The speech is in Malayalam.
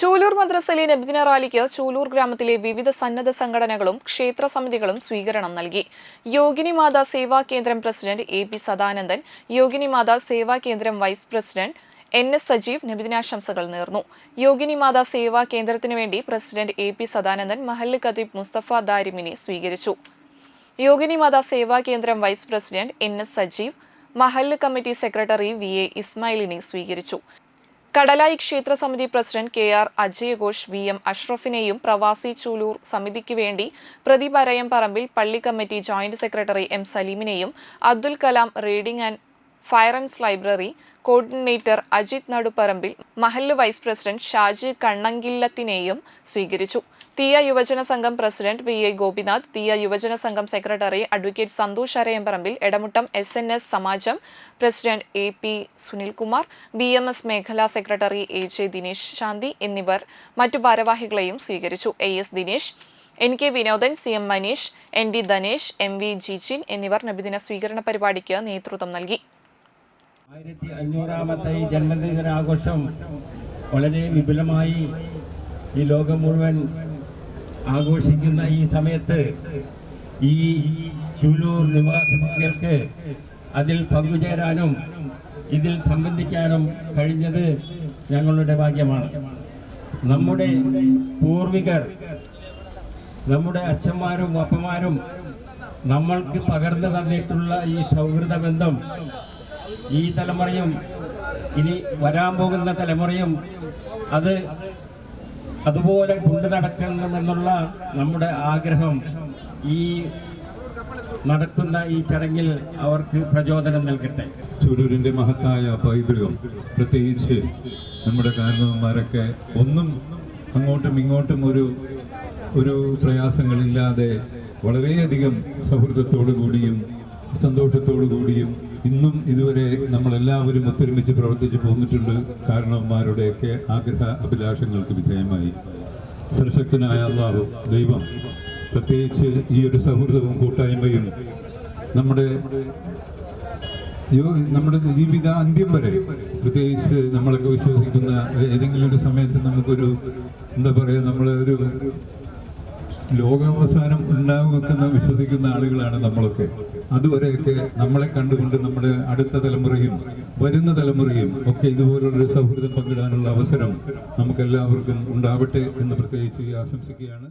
ചൂലൂർ മദ്രസയിലെ നബിദിന റാലിക്ക് ചൂലൂർ ഗ്രാമത്തിലെ വിവിധ സന്നദ്ധ സംഘടനകളും ക്ഷേത്ര സമിതികളും സ്വീകരണം നൽകി. Yogini Matha Seva Kendram president A P Sadanandan Yogini Mata Seva Kendram vice president N S Sajeev നബിദിനാശംസകൾ നേർന്നു. യോഗിനി മാതാ സേവാ കേന്ദ്രത്തിനു വേണ്ടി പ്രസിഡന്റ് എ പി സദാനന്ദൻ മഹല്ല് കതീബ് മുസ്തഫ ദാരിമിനെ സ്വീകരിച്ചു. Yogini Matha Seva Kendram vice president N S Sajeev മഹല്ല് കമ്മിറ്റി സെക്രട്ടറി വി എ ഇസ്മായിലിനെ സ്വീകരിച്ചു. കടലായി ക്ഷേത്ര സമിതി പ്രസിഡന്റ് കെ ആർ അജയഘോഷ് വി എം അഷ്റഫിനെയും പ്രവാസി ചൂലൂർ സമിതിക്ക് വേണ്ടി പ്രതിപരയം പറമ്പിൽ പള്ളി committee joint secretary M സലീമിനെയും Abdul Kalam reading and reference library coordinator Ajith Naduparambil മഹല്ല് വൈസ് പ്രസിഡന്റ് ഷാജി കണ്ണങ്കില്ലത്തിനെയും സ്വീകരിച്ചു. തീയ യുവജന സംഘം പ്രസിഡന്റ് വി എ ഗോപിനാഥ് തീയ യുവജന സംഘം secretary advocate Santhosh Arayamparambil Edamuttam S N S Samajam president A P Sunilkumar B M S മേഖലാ secretary A J Dinesh Shanthi എന്നിവർ മറ്റു ഭാരവാഹികളെയും സ്വീകരിച്ചു. A S Dinesh N K Vinodan C M Maneesh N D Dhanesh M V Jijin എന്നിവർ നബിദിന സ്വീകരണ പരിപാടിക്ക് നേതൃത്വം നൽകി. ആയിരത്തി അഞ്ഞൂറാമത്തെ ഈ ജന്മദിനാഘോഷം വളരെ വിപുലമായി ഈ ലോകം മുഴുവൻ ആഘോഷിക്കുന്ന ഈ സമയത്ത് ഈ ചൂലൂർ നിവാസികൾക്ക് അതിൽ പങ്കുചേരാനും ഇതിൽ സംബന്ധിക്കാനും കഴിഞ്ഞത് ഞങ്ങളുടെ ഭാഗ്യമാണ്. നമ്മുടെ പൂർവികർ നമ്മുടെ അച്ഛന്മാരും അപ്പന്മാരും നമ്മൾക്ക് പകർന്നു തന്നിട്ടുള്ള ഈ സൗഹൃദ ബന്ധം ഈ തലമുറയും ഇനി വരാൻ പോകുന്ന തലമുറയും അത് അതുപോലെ കൊണ്ടു നടക്കണമെന്നുള്ള നമ്മുടെ ആഗ്രഹം ഈ നടക്കുന്ന ഈ ചടങ്ങിൽ അവർക്ക് പ്രചോദനം നൽകട്ടെ. ചുരൂരിന്റെ മഹത്തായ പൈതൃകം. പ്രത്യേകിച്ച് നമ്മുടെ കാരണവന്മാരൊക്കെ ഒന്നും അങ്ങോട്ടും ഇങ്ങോട്ടും ഒരു ഒരു പ്രയാസങ്ങളില്ലാതെ വളരെയധികം സൗഹൃദത്തോടു കൂടിയും സന്തോഷത്തോടു കൂടിയും ഇന്നും ഇതുവരെ നമ്മളെല്ലാവരും ഒത്തൊരുമിച്ച് പ്രവർത്തിച്ച് പോന്നിട്ടുണ്ട്. കാരണവന്മാരുടെയൊക്കെ ആഗ്രഹ അഭിലാഷങ്ങൾക്ക് വിധേയമായി. സർശക്തനായ അള്ളാഹു ദൈവം പ്രത്യേകിച്ച് ഈ ഒരു സൗഹൃദവും കൂട്ടായ്മയും നമ്മുടെ നമ്മുടെ ജീവിത അന്ത്യം വരെ പ്രത്യേകിച്ച് നമ്മളൊക്കെ വിശ്വസിക്കുന്ന ഏതെങ്കിലും ഒരു സമയത്ത് നമുക്കൊരു എന്താ പറയുക നമ്മൾ ഒരു ലോകാവസാനം ഉണ്ടാകുമെന്ന് വിശ്വസിക്കുന്ന ആളുകളാണ് നമ്മളൊക്കെ. അതുവരെയൊക്കെ നമ്മളെ കണ്ടുകൊണ്ട് നമ്മുടെ അടുത്ത തലമുറയും വരുന്ന തലമുറയും ഒക്കെ ഇതുപോലുള്ളൊരു സൗഹൃദം പങ്കിടാനുള്ള അവസരം നമുക്കെല്ലാവർക്കും ഉണ്ടാവട്ടെ എന്ന് പ്രത്യേകിച്ച് ആശംസിക്കുകയാണ്.